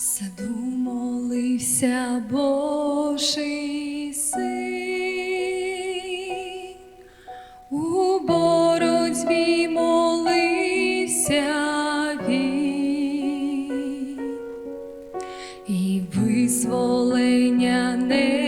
Саду молився Божий син, у боротьбі молився він, і визволення не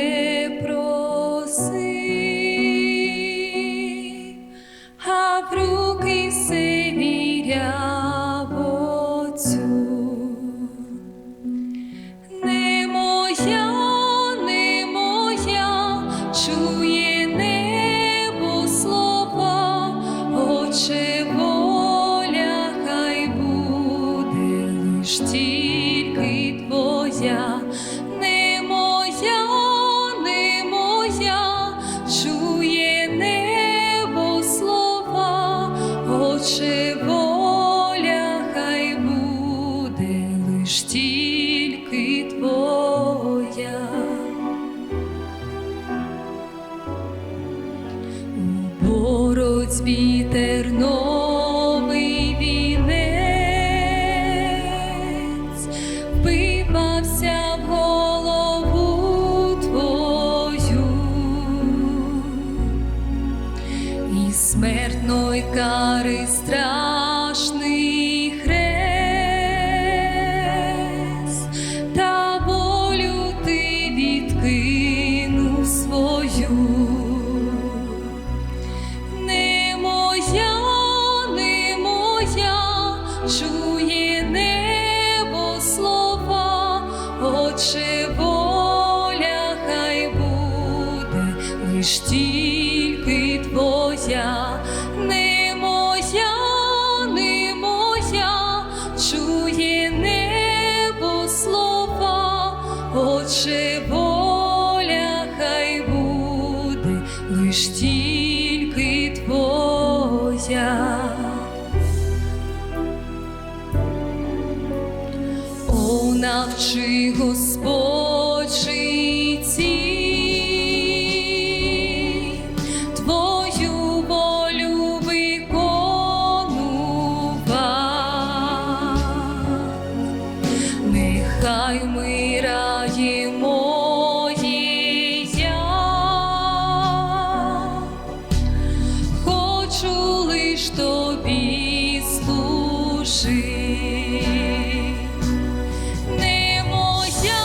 лиш тільки твоя, не моя, не моя, чує небо слова, Отче воля, хай буде лиш тільки твоя. У боротьбі терновий смертної кари страшний хрест, та волю ти відкинув свою. Не моя, не моя, чує небо слова, Отче воля, хай буде лиш тільки лиш тільки твоя. О, навчи Господь житті, тобі служити. Не моя,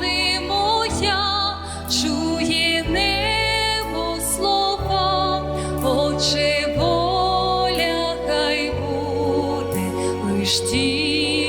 не моя, чує небо слова, Отче воля, хай буде лиш тільки